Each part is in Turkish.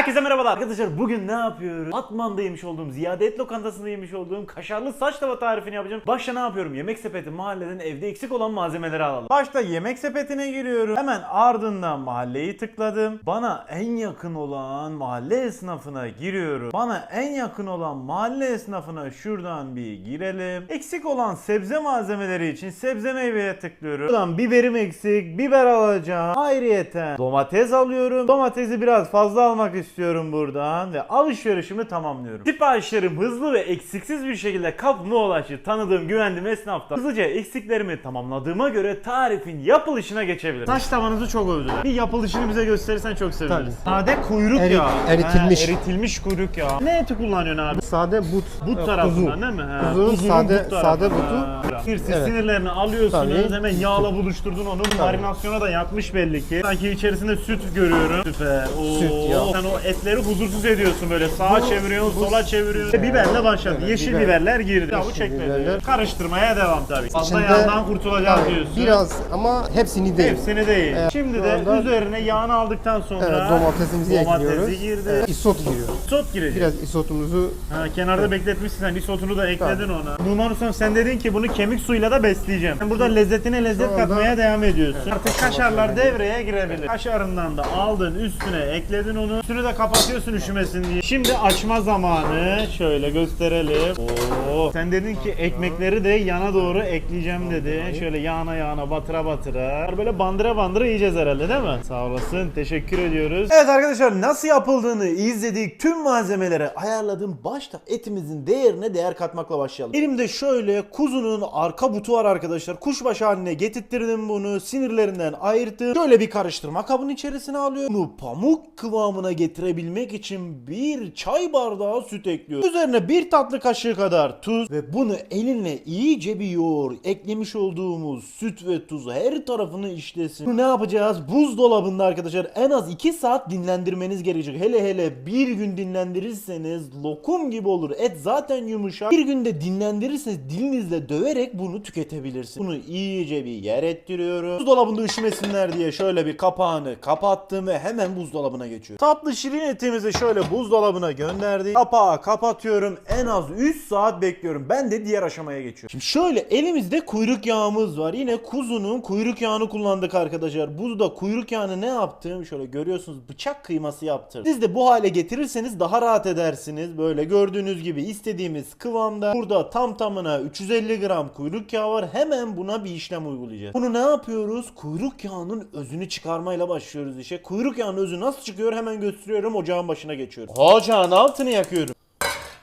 Herkese merhabalar arkadaşlar bugün ne yapıyoruz? Atman'da yemiş olduğum, Ziyade Et Lokantası'nda yemiş olduğum kaşarlı saç tava tarifini yapacağım. Başta ne yapıyorum? Yemek sepeti mahalleden evde eksik olan malzemeleri alalım. Başta yemek sepetine giriyorum. Hemen ardından mahalleyi tıkladım. Bana en yakın olan mahalle esnafına giriyorum. Bana en yakın olan mahalle esnafına şuradan bir girelim. Eksik olan sebze malzemeleri için sebze meyveye tıklıyorum. Buradan biberim eksik, biber alacağım. Ayrıyeten domates alıyorum. Domatesi biraz fazla almak istiyorum buradan ve alışverişimi tamamlıyorum. Siparişlerim hızlı ve eksiksiz bir şekilde kapıma ulaştı. Tanıdığım, güvendiğim esnafta hızlıca eksiklerimi tamamladığıma göre tarifin yapılışına geçebilirim. Saç tavanızı çok övdüler. Bir yapılışını bize gösterirsen çok seviniriz. Sade kuyruk Eri- yağı. eritilmiş. He, eritilmiş kuyruk yağı. Ne eti kullanıyorsun abi? Sade but. But e, tarafından kuzu. değil mi? He, Kuzu, kuzunun sade- but tarafından. sade butu. Sinirsiz Evet. sinirlerini alıyorsunuz Tabii. hemen yağla buluşturdun onu marinasyona da yakmış belli ki. Sanki içerisinde süt görüyorum. Süper. Oo. Süt, yağ. Sen o etleri huzursuz ediyorsun böyle sağa çeviriyorsun sola çeviriyorsun. Biberle başladı. Evet, Yeşil biber. biberler girdi. Ya bu Yeşil çekmedi. biberler. Karıştırmaya devam tabii. Fazla İçinde- yağdan kurtulacağız Tabii, diyorsun. Biraz ama hepsini değil. Hepsini değil. Evet, Şimdi şu de anda- üzerine yağını aldıktan sonra Evet, domatesimizi domatesi ekliyoruz. girdi. Evet, isot giriyor. Isot girecek. Biraz isotumuzu Ha, kenarda bekletmişsin sen isotunu da ekledin ona. Numan Ustam sen dedin ki bunu kemik suyuyla da besleyeceğim. Sen burada lezzetine lezzet anda- katmaya devam ediyorsun. Artık kaşarlar devreye girebilir. Kaşarından da aldın üstüne ekledin onu. Üstünü de kapatıyorsun üşümesin diye. Şimdi açma zamanı. Şöyle gösterelim. Oo. Sen dedin ki ekmekleri de yana doğru ekleyeceğim dedi. Şöyle yağına yağına batıra batıra. Böyle bandıra bandıra yiyeceğiz herhalde değil mi? Sağ olasın. Teşekkür ediyoruz. Evet arkadaşlar nasıl yapıldığını izledik. Tüm malzemeleri ayarladım. Başta etimizin değerine değer katmakla başlayalım. Elimde şöyle kuzunun arka butu var arkadaşlar. Kuşbaşı haline getirttirdim bunu. Sinirlerinden ayırttım. Şöyle bir karıştırma kabının içerisine alıyorum. Bunu pamuk kıvamına getirebilmek için bir çay bardağı süt ekliyorum. Üzerine bir tatlı kaşığı kadar tuz ve bunu elinle iyice bir yoğur. Eklemiş olduğumuz süt ve tuzu her tarafını işlesin. Bunu ne yapacağız? Buzdolabında arkadaşlar en az 2 saat dinlendirmeniz gerekecek. Hele hele bir gün dinlendirirseniz lokum gibi olur. Et zaten yumuşak. Bir günde dinlendirirseniz dilinizle döverek bunu tüketebilirsiniz. Bunu iyice bir yer ettiriyorum. Buzdolabında üşümesinler diye şöyle bir kapağını kapattım ve hemen buzdolabına geçiyorum. Tatlı şirin etimizi şöyle buzdolabına gönderdik. Kapağı kapatıyorum. En az 3 saat bekliyorum. Ben de diğer aşamaya geçiyorum. Şimdi şöyle elimizde kuyruk yağımız var. Yine kuzunun kuyruk yağını kullandık arkadaşlar. Buzda kuyruk yağını ne yaptım? Şöyle görüyorsunuz bıçak kıyması yaptım. Siz de bu hale getirirseniz daha rahat edersiniz. Böyle gördüğünüz gibi istediğimiz kıvamda. Burada tam tamına 350 gram kuyruk yağı var. Hemen buna bir işlem uygulayacağız. Bunu ne yapıyoruz? Kuyruk yağının özünü çıkarmayla başlıyoruz işe. Kuyruk yağının özü nasıl çıkıyor? Hemen gösteriyorum. Ocağın başına geçiyorum. Ocağın altını yakıyorum.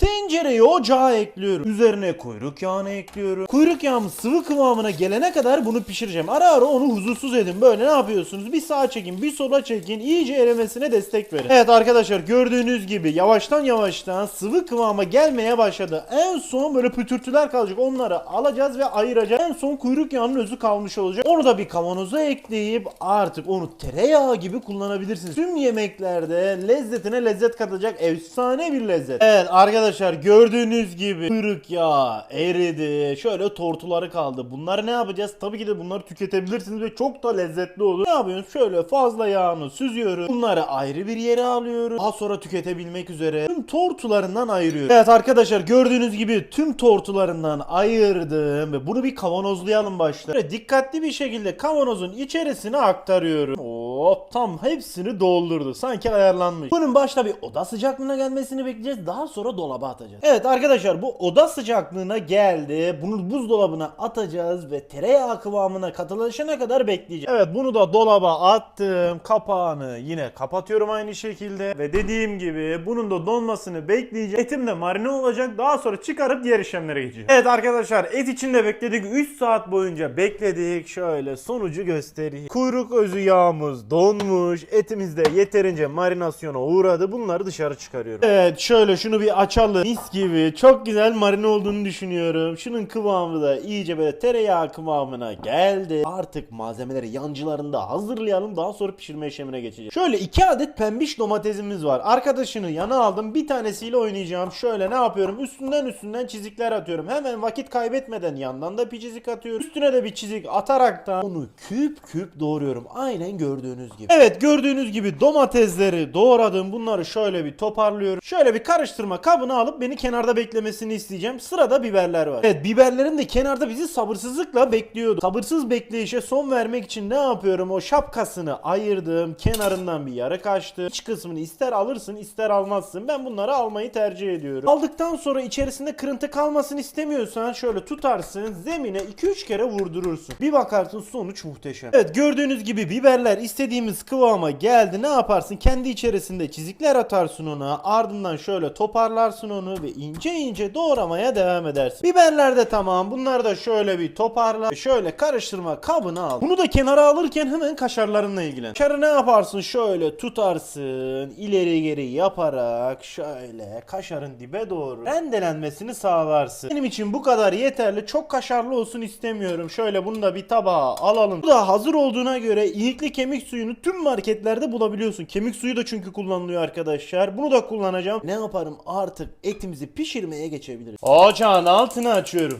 Tencereyi ocağa ekliyorum. Üzerine kuyruk yağını ekliyorum. Kuyruk yağım sıvı kıvamına gelene kadar bunu pişireceğim. Ara ara onu huzursuz edin. Böyle ne yapıyorsunuz? Bir sağa çekin, bir sola çekin. İyice erimesine destek verin. Evet arkadaşlar gördüğünüz gibi yavaştan yavaştan sıvı kıvama gelmeye başladı. En son böyle pütürtüler kalacak. Onları alacağız ve ayıracağız. En son kuyruk yağının özü kalmış olacak. Onu da bir kavanoza ekleyip artık onu tereyağı gibi kullanabilirsiniz. Tüm yemeklerde lezzetine lezzet katacak efsane bir lezzet. Evet arkadaşlar gördüğünüz gibi kuyruk yağı eridi. Şöyle tortuları kaldı. Bunları ne yapacağız? Tabii ki de bunları tüketebilirsiniz ve çok da lezzetli olur. Ne yapıyoruz? Şöyle fazla yağını süzüyoruz. Bunları ayrı bir yere alıyoruz. Daha sonra tüketebilmek üzere tüm tortularından ayırıyoruz. Evet arkadaşlar gördüğünüz gibi tüm tortularından ayırdım ve bunu bir kavanozlayalım başta. Böyle dikkatli bir şekilde kavanozun içerisine aktarıyorum. Hop tam hepsini doldurdu. Sanki ayarlanmış. Bunun başta bir oda sıcaklığına gelmesini bekleyeceğiz. Daha sonra dolaba atacağız. Evet arkadaşlar bu oda sıcaklığına geldi. Bunu buzdolabına atacağız ve tereyağı kıvamına katılaşana kadar bekleyeceğiz. Evet bunu da dolaba attım. Kapağını yine kapatıyorum aynı şekilde. Ve dediğim gibi bunun da donmasını bekleyeceğim. Etim de marine olacak. Daha sonra çıkarıp diğer işlemlere geçeceğiz. Evet arkadaşlar et için de bekledik. 3 saat boyunca bekledik. Şöyle sonucu göstereyim. Kuyruk özü yağımız donmuş. Etimiz de yeterince marinasyona uğradı. Bunları dışarı çıkarıyorum. Evet şöyle şunu bir açalım. Mis gibi. Çok güzel marine olduğunu düşünüyorum. Şunun kıvamı da iyice böyle tereyağı kıvamına geldi. Artık malzemeleri yancılarında hazırlayalım. Daha sonra pişirme işlemine geçeceğiz. Şöyle iki adet pembiş domatesimiz var. Arkadaşını yana aldım. Bir tanesiyle oynayacağım. Şöyle ne yapıyorum? Üstünden üstünden çizikler atıyorum. Hemen vakit kaybetmeden yandan da bir çizik atıyorum. Üstüne de bir çizik atarak da onu küp küp doğruyorum. Aynen gördüğünüz gibi. Evet gördüğünüz gibi domatesleri doğradım. Bunları şöyle bir toparlıyorum. Şöyle bir karıştırma kabına alıp beni kenarda beklemesini isteyeceğim. Sırada biberler var. Evet biberlerin de kenarda bizi sabırsızlıkla bekliyordu. Sabırsız bekleyişe son vermek için ne yapıyorum? O şapkasını ayırdım. Kenarından bir yarık açtım. İç kısmını ister alırsın ister almazsın. Ben bunları almayı tercih ediyorum. Aldıktan sonra içerisinde kırıntı kalmasını istemiyorsan şöyle tutarsın. Zemine 2-3 kere vurdurursun. Bir bakarsın sonuç muhteşem. Evet gördüğünüz gibi biberler istediğimiz kıvama geldi. Ne yaparsın? Kendi içerisinde çizikler atarsın ona. Ardından şöyle toparlarsın onu ve ince ince doğramaya devam edersin. Biberler de tamam. Bunları da şöyle bir toparla. Şöyle karıştırma kabına al. Bunu da kenara alırken hemen kaşarlarınla ilgilen. Kaşarı ne yaparsın? Şöyle tutarsın. ileri geri yaparak şöyle kaşarın dibe doğru rendelenmesini sağlarsın. Benim için bu kadar yeterli. Çok kaşarlı olsun istemiyorum. Şöyle bunu da bir tabağa alalım. Bu da hazır olduğuna göre ilikli kemik suyunu tüm marketlerde bulabiliyorsun. Kemik suyu da çünkü kullanılıyor arkadaşlar. Bunu da kullanacağım. Ne yaparım? Artık etimizi pişirmeye geçebiliriz. Ocağın altını açıyorum.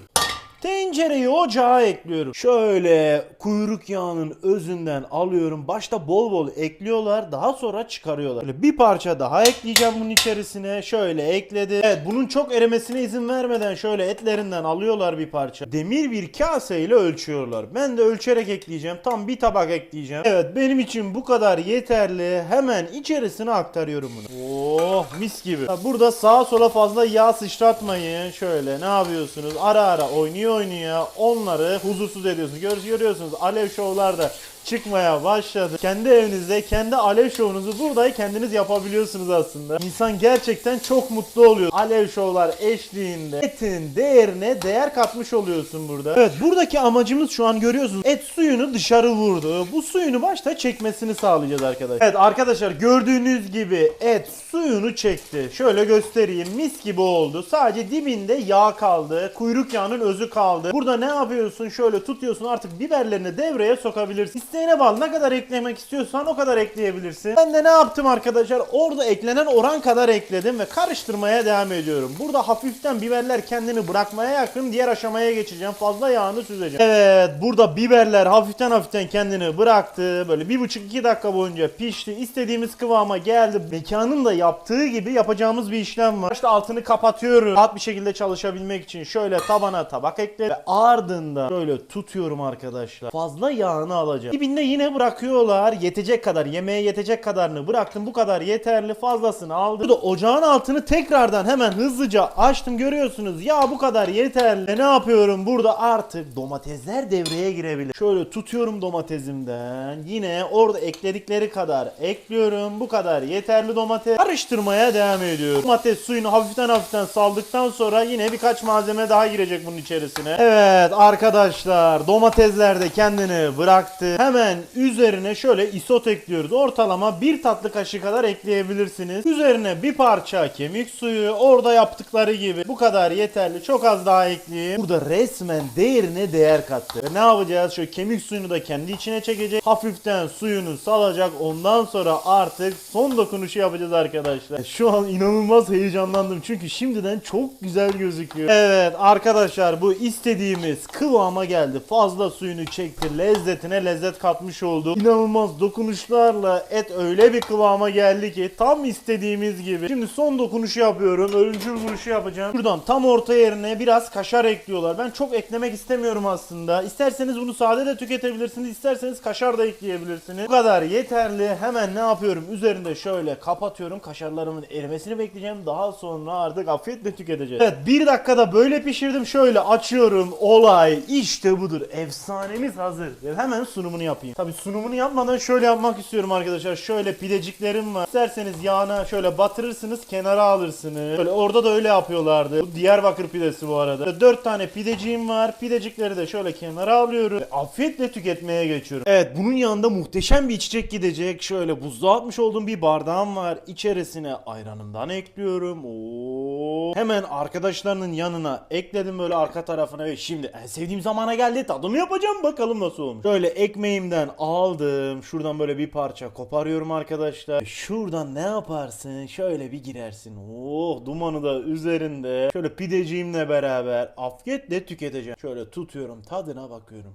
Tencereyi ocağa ekliyorum. Şöyle kuyruk yağının özünden alıyorum. Başta bol bol ekliyorlar. Daha sonra çıkarıyorlar. Böyle bir parça daha ekleyeceğim bunun içerisine. Şöyle ekledim. Evet bunun çok erimesine izin vermeden şöyle etlerinden alıyorlar bir parça. Demir bir kaseyle ölçüyorlar. Ben de ölçerek ekleyeceğim. Tam bir tabak ekleyeceğim. Evet benim için bu kadar yeterli. Hemen içerisine aktarıyorum bunu. Oh mis gibi. Burada sağa sola fazla yağ sıçratmayın. Şöyle ne yapıyorsunuz? Ara ara oynuyor oynuyor. Onları huzursuz ediyorsunuz. Gör, görüyorsunuz alev şovlarda çıkmaya başladı. Kendi evinizde kendi alev şovunuzu burada kendiniz yapabiliyorsunuz aslında. İnsan gerçekten çok mutlu oluyor. Alev şovlar eşliğinde etin değerine değer katmış oluyorsun burada. Evet buradaki amacımız şu an görüyorsunuz. Et suyunu dışarı vurdu. Bu suyunu başta çekmesini sağlayacağız arkadaşlar. Evet arkadaşlar gördüğünüz gibi et suyunu çekti. Şöyle göstereyim. Mis gibi oldu. Sadece dibinde yağ kaldı. Kuyruk yağının özü kaldı. Burada ne yapıyorsun? Şöyle tutuyorsun artık biberlerini devreye sokabilirsin. İsteğine bağlı. Ne kadar eklemek istiyorsan o kadar ekleyebilirsin. Ben de ne yaptım arkadaşlar? Orada eklenen oran kadar ekledim ve karıştırmaya devam ediyorum. Burada hafiften biberler kendini bırakmaya yakın. Diğer aşamaya geçeceğim. Fazla yağını süzeceğim. Evet burada biberler hafiften hafiften kendini bıraktı. Böyle bir buçuk iki dakika boyunca pişti. İstediğimiz kıvama geldi. Mekanın da yaptığı gibi yapacağımız bir işlem var. İşte altını kapatıyorum. Rahat bir şekilde çalışabilmek için şöyle tabana tabak ekle ve ardından şöyle tutuyorum arkadaşlar. Fazla yağını alacağım. Dibinde yine bırakıyorlar. Yetecek kadar, yemeğe yetecek kadarını bıraktım. Bu kadar yeterli. Fazlasını aldım. Burada ocağın altını tekrardan hemen hızlıca açtım. Görüyorsunuz ya bu kadar yeterli. E ne yapıyorum? Burada artık domatesler devreye girebilir. Şöyle tutuyorum domatesimden. Yine orada ekledikleri kadar ekliyorum. Bu kadar yeterli domates. Karıştırmaya devam ediyorum. Domates suyunu hafiften hafiften saldıktan sonra yine birkaç malzeme daha girecek bunun içerisine. Evet arkadaşlar domatesler de kendini bıraktı. Hemen üzerine şöyle isot ekliyoruz. Ortalama bir tatlı kaşığı kadar ekleyebilirsiniz. Üzerine bir parça kemik suyu. Orada yaptıkları gibi. Bu kadar yeterli. Çok az daha ekleyeyim. Burada resmen değerine değer kattı. Ve ne yapacağız? Şöyle kemik suyunu da kendi içine çekecek. Hafiften suyunu salacak. Ondan sonra artık son dokunuşu yapacağız arkadaşlar. Şu an inanılmaz heyecanlandım. Çünkü şimdiden çok güzel gözüküyor. Evet arkadaşlar bu istediğimiz kıvama geldi. Fazla suyunu çekti. Lezzetine lezzet katmış oldu. İnanılmaz dokunuşlarla et öyle bir kıvama geldi ki tam istediğimiz gibi. Şimdi son dokunuşu yapıyorum. Ölümcül vuruşu yapacağım. Şuradan tam orta yerine biraz kaşar ekliyorlar. Ben çok eklemek istemiyorum aslında. İsterseniz bunu sade de tüketebilirsiniz. İsterseniz kaşar da ekleyebilirsiniz. Bu kadar yeterli. Hemen ne yapıyorum? Üzerinde şöyle kapatıyorum. Kaşarlarımın erimesini bekleyeceğim. Daha sonra artık afiyetle tüketeceğiz. Evet bir dakikada böyle pişirdim. Şöyle açıyorum. Olay işte budur. Efsanemiz hazır. Hemen sunumunu yapayım. Tabi sunumunu yapmadan şöyle yapmak istiyorum arkadaşlar. Şöyle pideciklerim var. İsterseniz yağına şöyle batırırsınız. Kenara alırsınız. Böyle orada da öyle yapıyorlardı. Bu Diyarbakır pidesi bu arada. Böyle 4 tane pideciğim var. Pidecikleri de şöyle kenara alıyorum. Ve afiyetle tüketmeye geçiyorum. Evet bunun yanında muhteşem bir içecek gidecek. Şöyle buzluğa atmış olduğum bir bardağım var. İçerisine ayranımdan ekliyorum. Oo. Hemen arkadaşlarının yanına ekledim böyle arka tarafına ve şimdi en sevdiğim zamana geldi. Tadımı yapacağım bakalım nasıl olmuş. Şöyle ekmeğimi Pideceğimden aldım. Şuradan böyle bir parça koparıyorum arkadaşlar. Şuradan ne yaparsın? Şöyle bir girersin. Oh dumanı da üzerinde. Şöyle pideciğimle beraber afiyetle tüketeceğim. Şöyle tutuyorum tadına bakıyorum.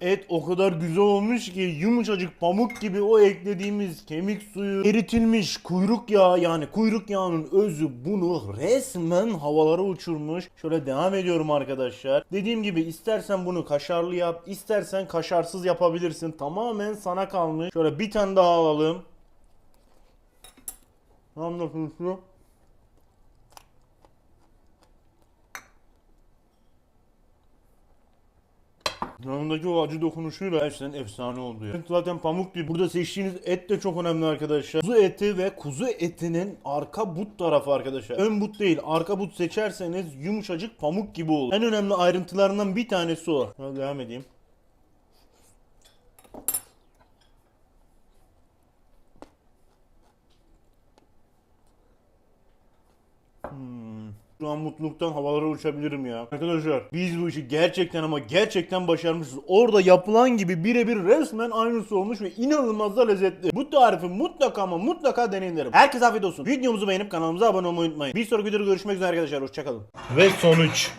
Et o kadar güzel olmuş ki yumuşacık pamuk gibi o eklediğimiz kemik suyu eritilmiş kuyruk yağı yani kuyruk yağının özü bunu resmen havalara uçurmuş. Şöyle devam ediyorum arkadaşlar. Dediğim gibi istersen bunu kaşarlı yap istersen kaşarsız yapabilirsin. Tamamen sana kalmış. Şöyle bir tane daha alalım. Anlatın şu. Yanındaki o acı dokunuşuyla gerçekten efsane oldu ya. Zaten pamuk gibi. Burada seçtiğiniz et de çok önemli arkadaşlar. Kuzu eti ve kuzu etinin arka but tarafı arkadaşlar. Ön but değil arka but seçerseniz yumuşacık pamuk gibi olur. En önemli ayrıntılarından bir tanesi o. Devam edeyim. Şu an mutluluktan havalara uçabilirim ya. Arkadaşlar biz bu işi gerçekten ama gerçekten başarmışız. Orada yapılan gibi birebir resmen aynısı olmuş ve inanılmaz da lezzetli. Bu tarifi mutlaka ama mutlaka deneyin derim. Herkese afiyet olsun. Videomuzu beğenip kanalımıza abone olmayı unutmayın. Bir sonraki videoda görüşmek üzere arkadaşlar. Hoşçakalın. Ve sonuç.